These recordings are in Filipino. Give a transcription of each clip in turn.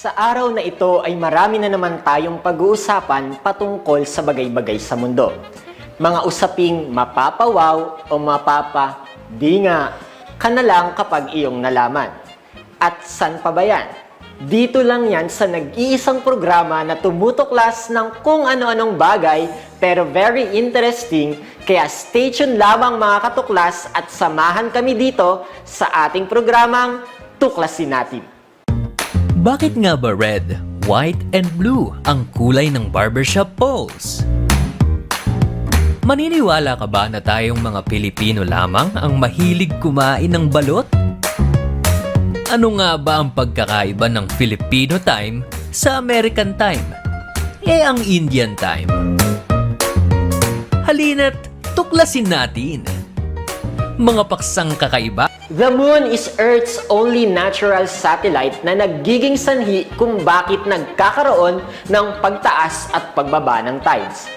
Sa araw na ito ay marami na naman tayong pag-uusapan patungkol sa bagay-bagay sa mundo. Mga usaping mapapawaw o mapapa, di nga, ka na lang kapag iyong nalaman. At san pa ba yan? Dito lang yan sa nag-iisang programa na tumutuklas ng kung ano-anong bagay pero very interesting kaya stay tuned lamang mga katuklas at samahan kami dito sa ating programang Tuklasin Natin. Bakit nga ba red, white, and blue ang kulay ng barbershop poles? Maniniwala ka ba na tayong mga Pilipino lamang ang mahilig kumain ng balot? Ano nga ba ang pagkakaiba ng Filipino time sa American time? Eh ang Indian time. Halina't tuklasin natin. Mga paksang kakaiba The moon is Earth's only natural satellite na nagiging sanhi kung bakit nagkakaroon ng pagtaas at pagbaba ng tides.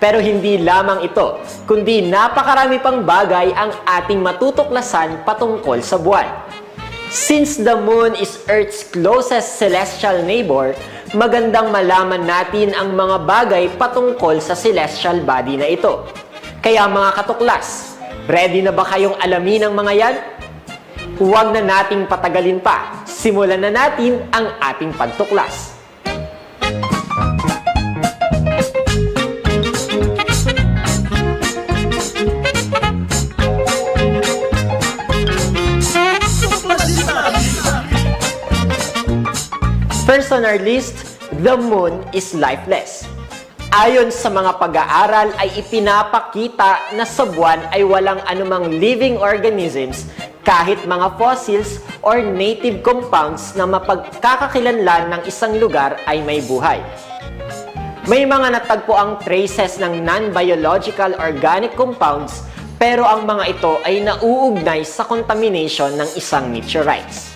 Pero hindi lamang ito, kundi napakarami pang bagay ang ating matutuklasan patungkol sa buwan. Since the moon is Earth's closest celestial neighbor, magandang malaman natin ang mga bagay patungkol sa celestial body na ito. Kaya mga katuklas, ready na ba kayong alamin ang mga yan? Huwag na nating patagalin pa. Simulan na natin ang ating pagtuklas. First on our list, the moon is lifeless. Ayon sa mga pag-aaral ay ipinapakita na sa buwan ay walang anumang living organisms kahit mga fossils or native compounds na mapagkakakilanlan ng isang lugar ay may buhay. May mga natagpo ang traces ng non-biological organic compounds pero ang mga ito ay nauugnay sa contamination ng isang meteorites.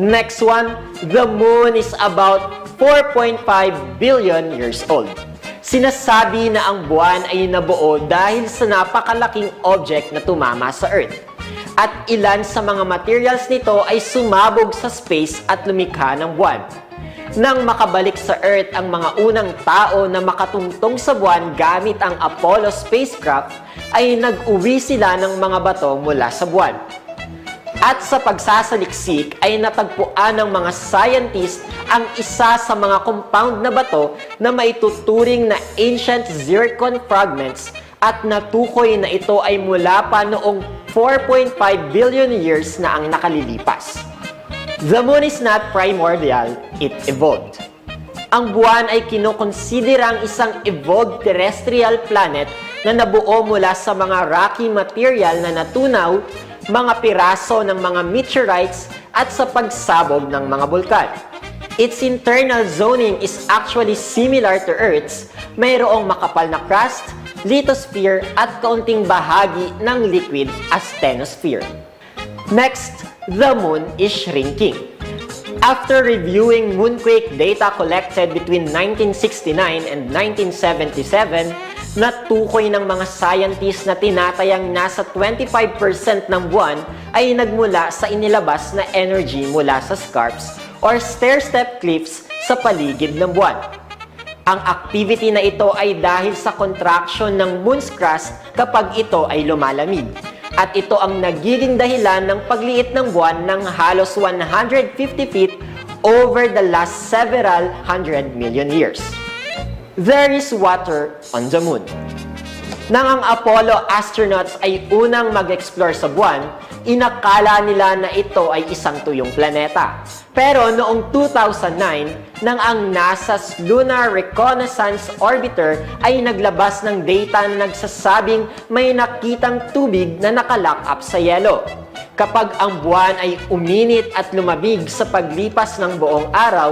Next one, the moon is about 4.5 billion years old. Sinasabi na ang buwan ay nabuo dahil sa napakalaking object na tumama sa Earth. At ilan sa mga materials nito ay sumabog sa space at lumikha ng buwan. Nang makabalik sa Earth ang mga unang tao na makatungtong sa buwan gamit ang Apollo spacecraft, ay nag-uwi sila ng mga bato mula sa buwan. At sa pagsasaliksik ay natagpuan ng mga scientist ang isa sa mga compound na bato na maituturing na ancient zircon fragments at natukoy na ito ay mula pa noong 4.5 billion years na ang nakalilipas. The moon is not primordial, it evolved. Ang buwan ay kinukonsiderang isang evolved terrestrial planet na nabuo mula sa mga rocky material na natunaw, mga piraso ng mga meteorites at sa pagsabog ng mga bulkan. Its internal zoning is actually similar to Earth's, mayroong makapal na crust, lithosphere at kaunting bahagi ng liquid asthenosphere. Next, the moon is shrinking. After reviewing moonquake data collected between 1969 and 1977, natukoy ng mga scientists na tinatayang nasa 25% ng buwan ay nagmula sa inilabas na energy mula sa scarps or stair-step cliffs sa paligid ng buwan. Ang activity na ito ay dahil sa contraction ng moon's crust kapag ito ay lumalamig. At ito ang nagiging dahilan ng pagliit ng buwan ng halos 150 feet over the last several hundred million years. There is water on the moon. Nang ang Apollo astronauts ay unang mag-explore sa buwan, inakala nila na ito ay isang tuyong planeta. Pero noong 2009, nang ang NASA's Lunar Reconnaissance Orbiter ay naglabas ng data na nagsasabing may nakitang tubig na nakalock up sa yelo. Kapag ang buwan ay uminit at lumabig sa paglipas ng buong araw,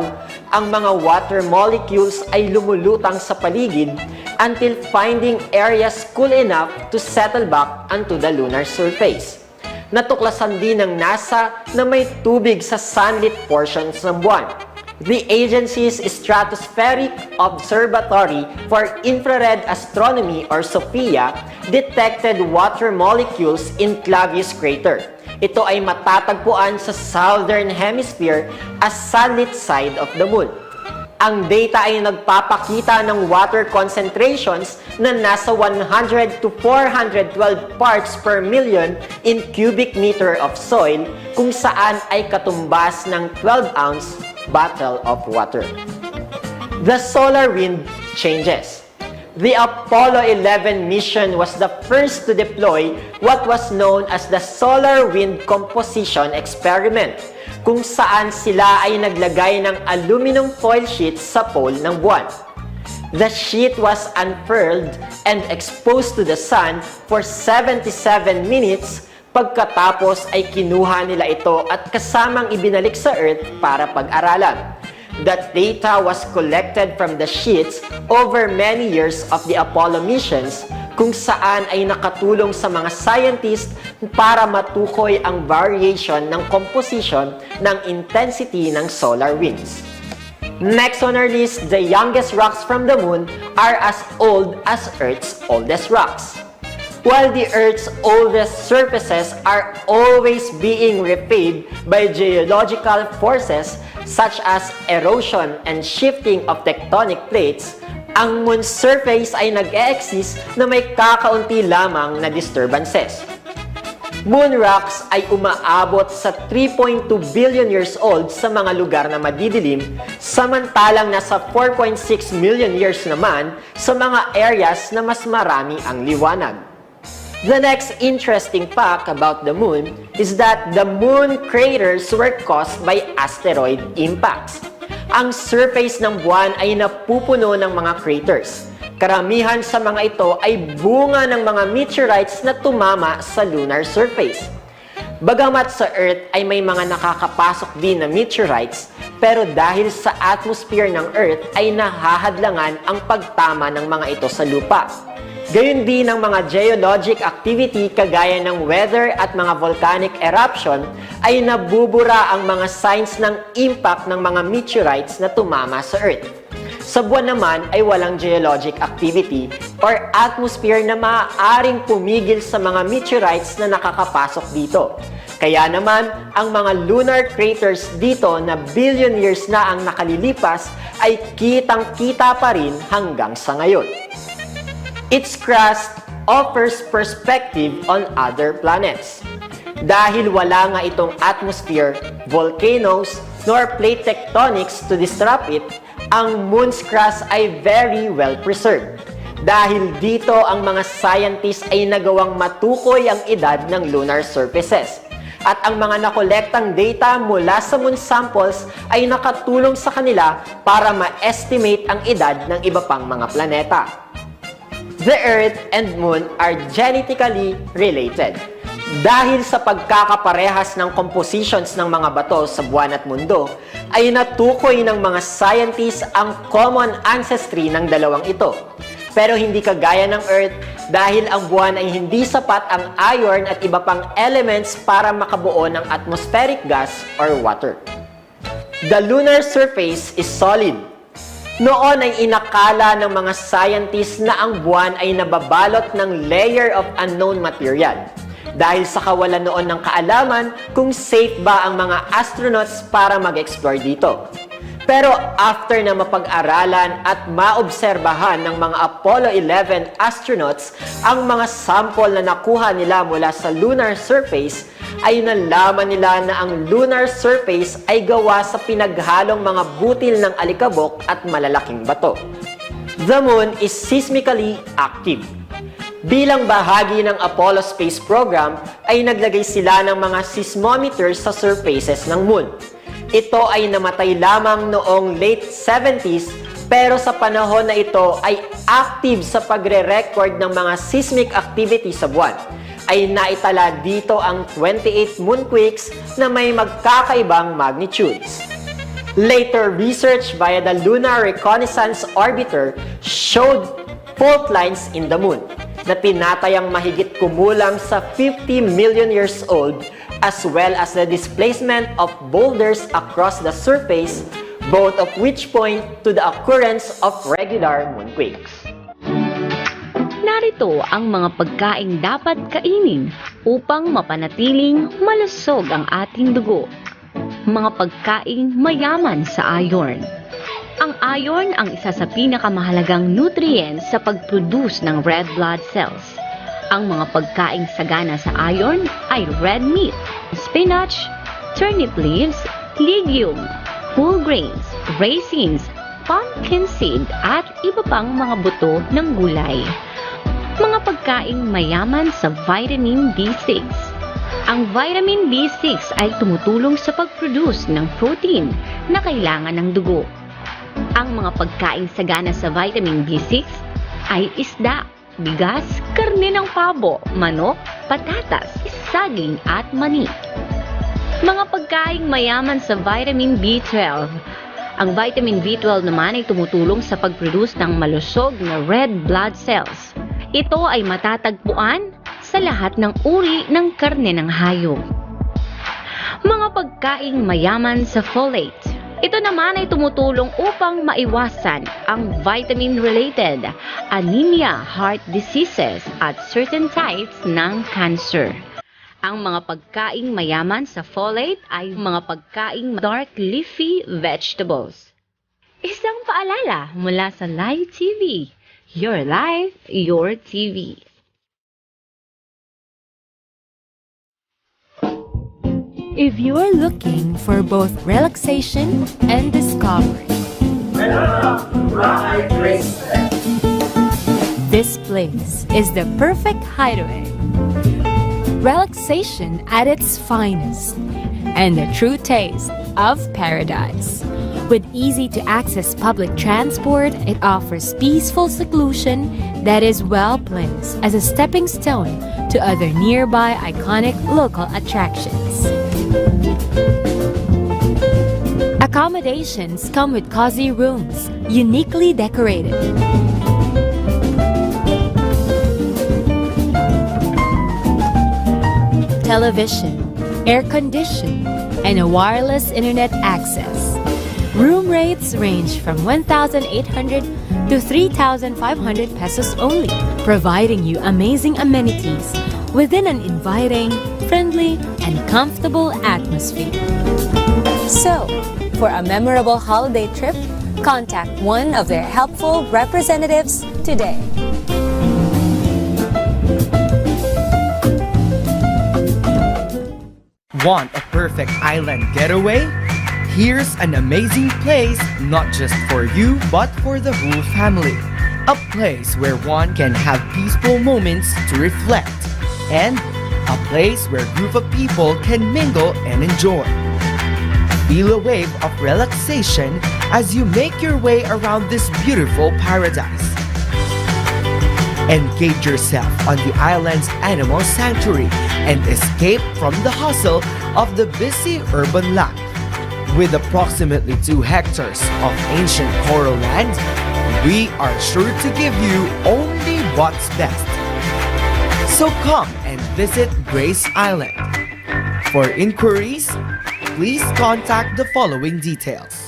ang mga water molecules ay lumulutang sa paligid until finding areas cool enough to settle back onto the lunar surface. Natuklasan din ng NASA na may tubig sa sunlit portions ng buwan. the agency's Stratospheric Observatory for Infrared Astronomy or SOFIA detected water molecules in Clavius crater. Ito ay matatagpuan sa southern hemisphere as sunlit side of the moon. Ang data ay nagpapakita ng water concentrations na nasa 100 to 412 parts per million in cubic meter of soil kung saan ay katumbas ng 12 ounce bottle of water. The solar wind changes. The Apollo 11 mission was the first to deploy what was known as the Solar Wind Composition Experiment, kung saan sila ay naglagay ng aluminum foil sheet sa pole ng buwan. The sheet was unfurled and exposed to the sun for 77 minutes pagkatapos ay kinuha nila ito at kasamang ibinalik sa Earth para pag-aralan. That data was collected from the sheets over many years of the Apollo missions kung saan ay nakatulong sa mga scientists para matukoy ang variation ng composition ng intensity ng solar winds. Next on our list, the youngest rocks from the moon are as old as Earth's oldest rocks. While the Earth's oldest surfaces are always being repaid by geological forces such as erosion and shifting of tectonic plates, ang moon's surface ay nag-e-exist na may kakaunti lamang na disturbances. Moon rocks ay umaabot sa 3.2 billion years old sa mga lugar na madidilim, samantalang nasa 4.6 million years naman sa mga areas na mas marami ang liwanag. The next interesting fact about the moon is that the moon craters were caused by asteroid impacts. Ang surface ng buwan ay napupuno ng mga craters. Karamihan sa mga ito ay bunga ng mga meteorites na tumama sa lunar surface. Bagamat sa Earth ay may mga nakakapasok din na meteorites, pero dahil sa atmosphere ng Earth ay nahahadlangan ang pagtama ng mga ito sa lupa. Gayun din ang mga geologic activity kagaya ng weather at mga volcanic eruption ay nabubura ang mga signs ng impact ng mga meteorites na tumama sa Earth. Sa buwan naman ay walang geologic activity or atmosphere na maaaring pumigil sa mga meteorites na nakakapasok dito. Kaya naman, ang mga lunar craters dito na billion years na ang nakalilipas ay kitang-kita pa rin hanggang sa ngayon. Its crust offers perspective on other planets. Dahil wala nga itong atmosphere, volcanoes, nor plate tectonics to disrupt it, ang moon's crust ay very well preserved. Dahil dito ang mga scientists ay nagawang matukoy ang edad ng lunar surfaces. At ang mga nakolektang data mula sa moon samples ay nakatulong sa kanila para ma-estimate ang edad ng iba pang mga planeta. The Earth and Moon are genetically related. Dahil sa pagkakaparehas ng compositions ng mga bato sa buwan at mundo, ay natukoy ng mga scientists ang common ancestry ng dalawang ito. Pero hindi kagaya ng Earth dahil ang buwan ay hindi sapat ang iron at iba pang elements para makabuo ng atmospheric gas or water. The lunar surface is solid. Noon ay inakala ng mga scientists na ang buwan ay nababalot ng layer of unknown material dahil sa kawalan noon ng kaalaman kung safe ba ang mga astronauts para mag-explore dito. Pero after na mapag-aralan at maobserbahan ng mga Apollo 11 astronauts ang mga sample na nakuha nila mula sa lunar surface, ay nalaman nila na ang lunar surface ay gawa sa pinaghalong mga butil ng alikabok at malalaking bato. The moon is seismically active. Bilang bahagi ng Apollo space program, ay naglagay sila ng mga seismometers sa surfaces ng moon. Ito ay namatay lamang noong late 70s pero sa panahon na ito ay active sa pagre-record ng mga seismic activity sa buwan. Ay naitala dito ang 28 moonquakes na may magkakaibang magnitudes. Later research via the Lunar Reconnaissance Orbiter showed fault lines in the moon na tinatayang mahigit kumulang sa 50 million years old as well as the displacement of boulders across the surface both of which point to the occurrence of regular moonquakes. Narito ang mga pagkaing dapat kainin upang mapanatiling malusog ang ating dugo. Mga pagkaing mayaman sa iron. Ang iron ang isa sa pinakamahalagang nutrients sa pag-produce ng red blood cells. Ang mga pagkaing sagana sa iron ay red meat, spinach, turnip leaves, legume, whole grains, raisins, pumpkin seed at iba pang mga buto ng gulay mga pagkaing mayaman sa vitamin B6. Ang vitamin B6 ay tumutulong sa pag-produce ng protein na kailangan ng dugo. Ang mga pagkaing sagana sa vitamin B6 ay isda, bigas, karne ng pabo, manok, patatas, saging at mani. Mga pagkaing mayaman sa vitamin B12 ang vitamin B12 naman ay tumutulong sa pag-produce ng malusog na red blood cells. Ito ay matatagpuan sa lahat ng uri ng karne ng hayop. Mga pagkaing mayaman sa folate. Ito naman ay tumutulong upang maiwasan ang vitamin-related anemia, heart diseases at certain types ng cancer. Ang mga pagkaing mayaman sa folate ay mga pagkaing dark leafy vegetables. Isang paalala mula sa Live TV. Your life, your TV. If you're looking for both relaxation and discovery, this place is the perfect hideaway. Relaxation at its finest, and the true taste of paradise. With easy to access public transport, it offers peaceful seclusion that is well placed as a stepping stone to other nearby iconic local attractions. Accommodations come with cozy rooms, uniquely decorated. Television, air condition, and a wireless internet access. Room rates range from 1,800 to 3,500 pesos only, providing you amazing amenities within an inviting, friendly, and comfortable atmosphere. So, for a memorable holiday trip, contact one of their helpful representatives today. Want a perfect island getaway? Here's an amazing place not just for you but for the whole family. A place where one can have peaceful moments to reflect and a place where a group of people can mingle and enjoy. Feel a wave of relaxation as you make your way around this beautiful paradise. Engage yourself on the island's animal sanctuary and escape from the hustle of the busy urban life. With approximately 2 hectares of ancient coral land, we are sure to give you only what's best. So come and visit Grace Island. For inquiries, please contact the following details.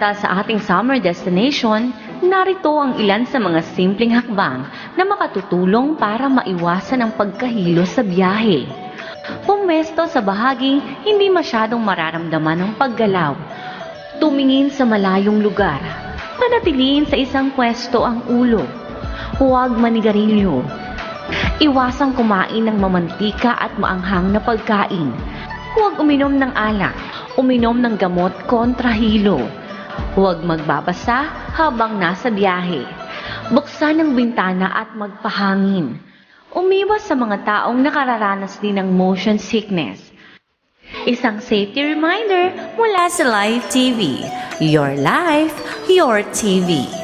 Pagpunta sa ating summer destination, narito ang ilan sa mga simpleng hakbang na makatutulong para maiwasan ang pagkahilo sa biyahe. Pumesto sa bahaging hindi masyadong mararamdaman ng paggalaw. Tumingin sa malayong lugar. Panatiliin sa isang pwesto ang ulo. Huwag manigarilyo. Iwasang kumain ng mamantika at maanghang na pagkain. Huwag uminom ng alak. Uminom ng gamot kontra hilo. Huwag magbabasa habang nasa biyahe. Buksan ang bintana at magpahangin. Umiwas sa mga taong nakararanas din ng motion sickness. Isang safety reminder mula sa Live TV. Your life, your TV.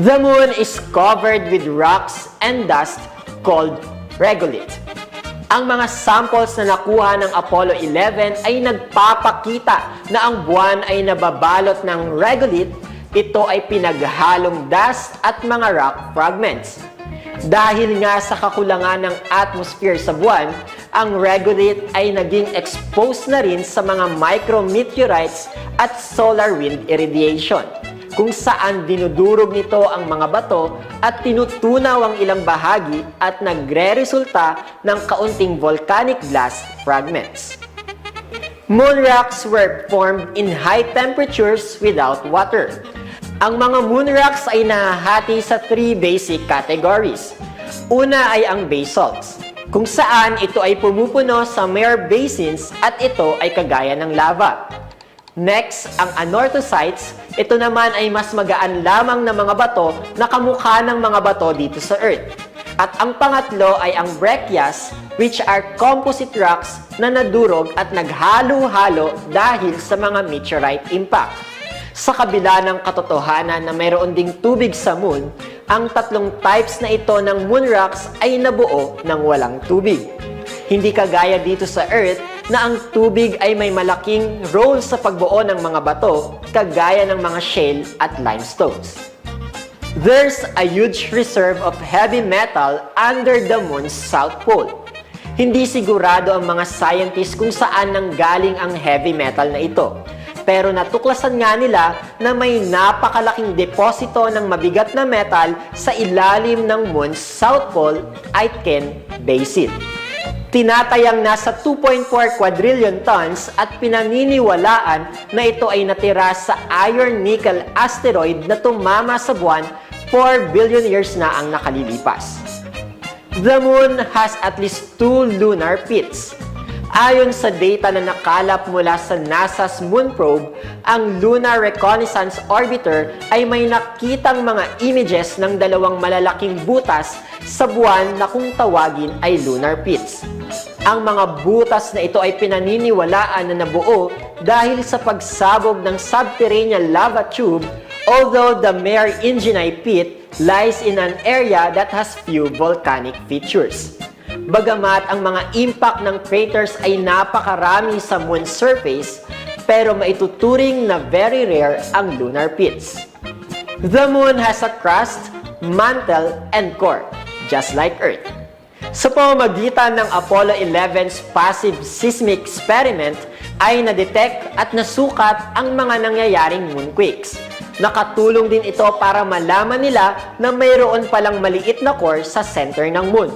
The moon is covered with rocks and dust called regolith. Ang mga samples na nakuha ng Apollo 11 ay nagpapakita na ang buwan ay nababalot ng regolith. Ito ay pinaghalong dust at mga rock fragments. Dahil nga sa kakulangan ng atmosphere sa buwan, ang regolith ay naging exposed na rin sa mga micrometeorites at solar wind irradiation kung saan dinudurog nito ang mga bato at tinutunaw ang ilang bahagi at nagre-resulta ng kaunting volcanic blast fragments. Moon rocks were formed in high temperatures without water. Ang mga moon rocks ay nahahati sa three basic categories. Una ay ang basalts, kung saan ito ay pumupuno sa mere basins at ito ay kagaya ng lava. Next, ang anorthosites. Ito naman ay mas magaan lamang na mga bato na kamukha ng mga bato dito sa Earth. At ang pangatlo ay ang breccias, which are composite rocks na nadurog at naghalo-halo dahil sa mga meteorite impact. Sa kabila ng katotohanan na mayroon ding tubig sa moon, ang tatlong types na ito ng moon rocks ay nabuo ng walang tubig. Hindi kagaya dito sa Earth na ang tubig ay may malaking role sa pagbuo ng mga bato, kagaya ng mga shale at limestones. There's a huge reserve of heavy metal under the moon's south pole. Hindi sigurado ang mga scientists kung saan nanggaling ang heavy metal na ito. Pero natuklasan nga nila na may napakalaking deposito ng mabigat na metal sa ilalim ng moon's south pole, Aitken Basin. Tinatayang nasa 2.4 quadrillion tons at pinaniniwalaan na ito ay natira sa iron-nickel asteroid na tumama sa buwan 4 billion years na ang nakalilipas. The moon has at least two lunar pits. Ayon sa data na nakalap mula sa NASA's moon probe, ang Lunar Reconnaissance Orbiter ay may nakitang mga images ng dalawang malalaking butas sa buwan na kung tawagin ay lunar pits. Ang mga butas na ito ay pinaniniwalaan na nabuo dahil sa pagsabog ng subterranean lava tube although the Mare Ingenai pit lies in an area that has few volcanic features. Bagamat ang mga impact ng craters ay napakarami sa moon surface, pero maituturing na very rare ang lunar pits. The moon has a crust, mantle, and core, just like Earth. Sa pamamagitan ng Apollo 11's passive seismic experiment ay na-detect at nasukat ang mga nangyayaring moonquakes. Nakatulong din ito para malaman nila na mayroon palang maliit na core sa center ng moon.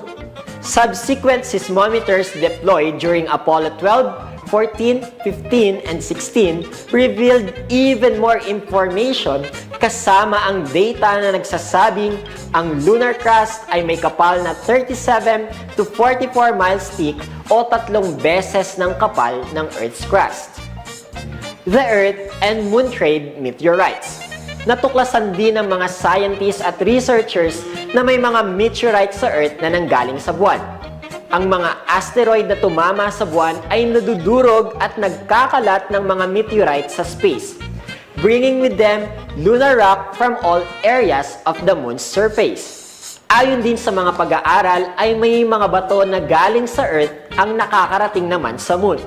Subsequent seismometers deployed during Apollo 12, 14, 15, and 16 revealed even more information kasama ang data na nagsasabing ang lunar crust ay may kapal na 37 to 44 miles thick o tatlong beses ng kapal ng Earth's crust. The Earth and Moon Trade Meteorites. Natuklasan din ng mga scientists at researchers na may mga meteorites sa Earth na nanggaling sa buwan. Ang mga asteroid na tumama sa buwan ay nadudurog at nagkakalat ng mga meteorites sa space, bringing with them lunar rock from all areas of the moon's surface. Ayon din sa mga pag-aaral ay may mga bato na galing sa Earth ang nakakarating naman sa moon.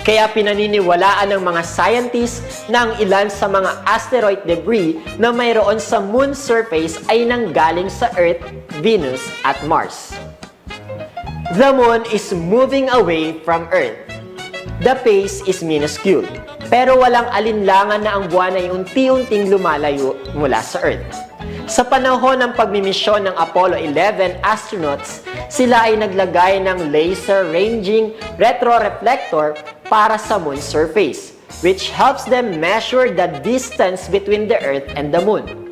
Kaya pinaniniwalaan ng mga scientists na ang ilan sa mga asteroid debris na mayroon sa moon surface ay nanggaling sa Earth, Venus at Mars. The moon is moving away from Earth. The pace is minuscule, pero walang alinlangan na ang buwan ay unti-unting lumalayo mula sa Earth. Sa panahon ng pagmimisyon ng Apollo 11 astronauts, sila ay naglagay ng laser ranging retroreflector para sa moon surface, which helps them measure the distance between the Earth and the moon.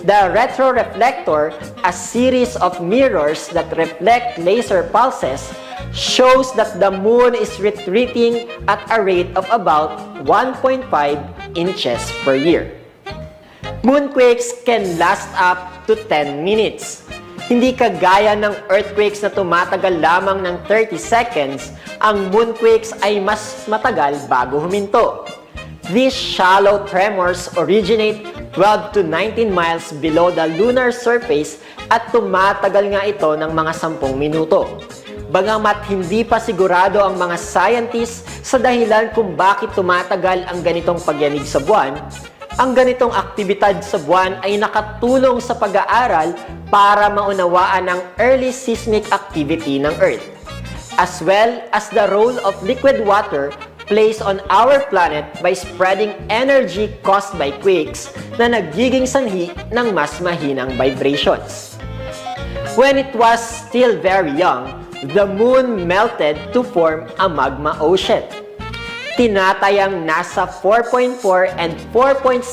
The retroreflector, a series of mirrors that reflect laser pulses, shows that the moon is retreating at a rate of about 1.5 inches per year. Moonquakes can last up to 10 minutes. Hindi kagaya ng earthquakes na tumatagal lamang ng 30 seconds, ang moonquakes ay mas matagal bago huminto. These shallow tremors originate 12 to 19 miles below the lunar surface at tumatagal nga ito ng mga 10 minuto. Bagamat hindi pa sigurado ang mga scientists sa dahilan kung bakit tumatagal ang ganitong pagyanig sa buwan, ang ganitong aktibidad sa buwan ay nakatulong sa pag-aaral para maunawaan ang early seismic activity ng Earth, as well as the role of liquid water plays on our planet by spreading energy caused by quakes na nagiging sanhi ng mas mahinang vibrations. When it was still very young, the moon melted to form a magma ocean. Tinatayang nasa 4.4 and 4.6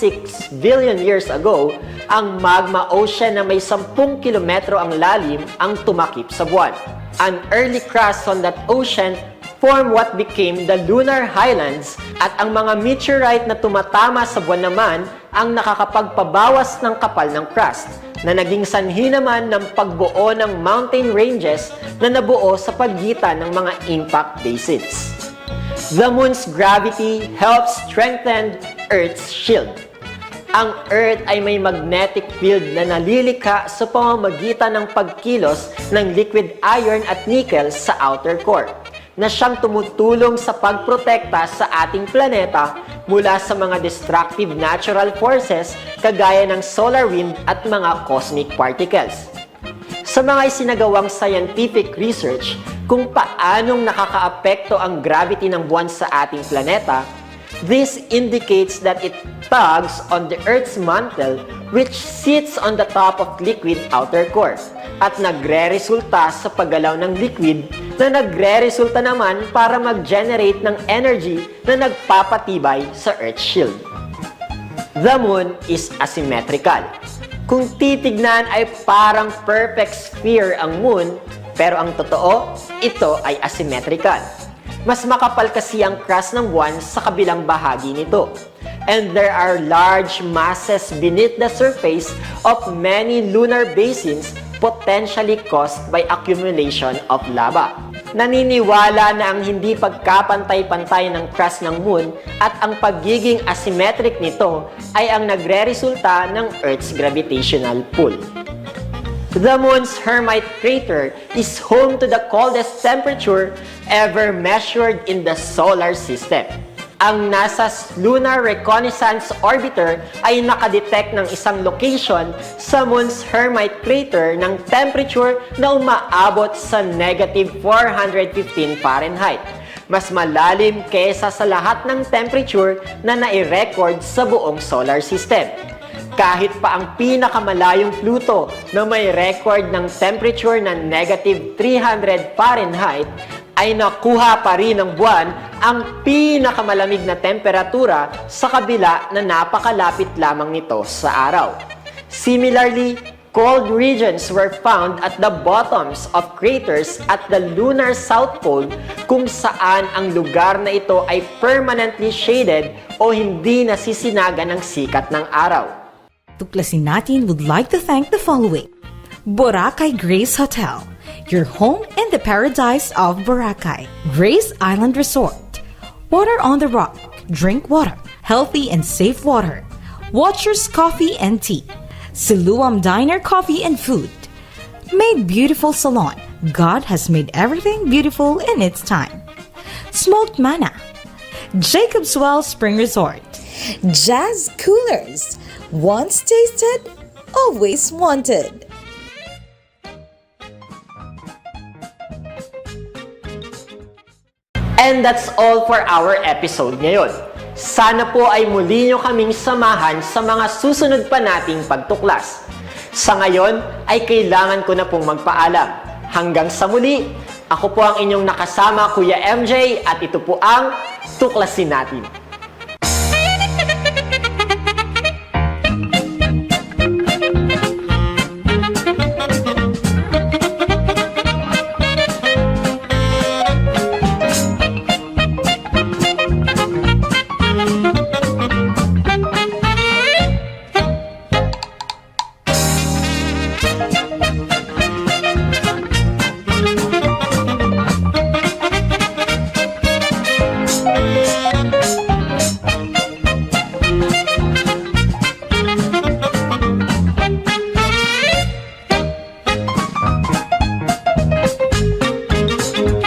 billion years ago, ang magma ocean na may 10 kilometro ang lalim ang tumakip sa buwan. An early crust on that ocean formed what became the lunar highlands at ang mga meteorite na tumatama sa buwan naman ang nakakapagpabawas ng kapal ng crust na naging sanhi naman ng pagbuo ng mountain ranges na nabuo sa pagitan ng mga impact basins. The moon's gravity helps strengthen Earth's shield. Ang Earth ay may magnetic field na nalilika sa pamamagitan ng pagkilos ng liquid iron at nickel sa outer core na siyang tumutulong sa pagprotekta sa ating planeta mula sa mga destructive natural forces kagaya ng solar wind at mga cosmic particles. Sa mga isinagawang scientific research kung paanong nakakaapekto ang gravity ng buwan sa ating planeta, this indicates that it tugs on the Earth's mantle which sits on the top of liquid outer core at nagre-resulta sa paggalaw ng liquid na nagre-resulta naman para mag-generate ng energy na nagpapatibay sa Earth's shield. The moon is asymmetrical. Kung titignan ay parang perfect sphere ang moon, pero ang totoo, ito ay asymmetrical. Mas makapal kasi ang crust ng buwan sa kabilang bahagi nito. And there are large masses beneath the surface of many lunar basins potentially caused by accumulation of lava. Naniniwala na ang hindi pagkapantay-pantay ng crust ng moon at ang pagiging asymmetric nito ay ang nagre-resulta ng Earth's gravitational pull. The moon's Hermite crater is home to the coldest temperature ever measured in the solar system. Ang NASA's Lunar Reconnaissance Orbiter ay nakadetect ng isang location sa moon's Hermite crater ng temperature na umaabot sa negative 415 Fahrenheit. Mas malalim kesa sa lahat ng temperature na nai-record sa buong solar system kahit pa ang pinakamalayong Pluto na may record ng temperature na negative 300 Fahrenheit ay nakuha pa rin ng buwan ang pinakamalamig na temperatura sa kabila na napakalapit lamang nito sa araw. Similarly, cold regions were found at the bottoms of craters at the lunar south pole kung saan ang lugar na ito ay permanently shaded o hindi nasisinaga ng sikat ng araw. Tuklasin natin would like to thank the following. Boracay Grace Hotel, your home in the paradise of Boracay. Grace Island Resort. Water on the rock. Drink water. Healthy and safe water. Watchers Coffee and Tea. Siluam Diner Coffee and Food. Made Beautiful Salon. God has made everything beautiful in its time. Smoked Manna. Jacob's Well Spring Resort. Jazz Coolers. Once tasted, always wanted. And that's all for our episode ngayon. Sana po ay muli nyo kaming samahan sa mga susunod pa nating pagtuklas. Sa ngayon ay kailangan ko na pong magpaalam. Hanggang sa muli, ako po ang inyong nakasama Kuya MJ at ito po ang Tuklasin Natin.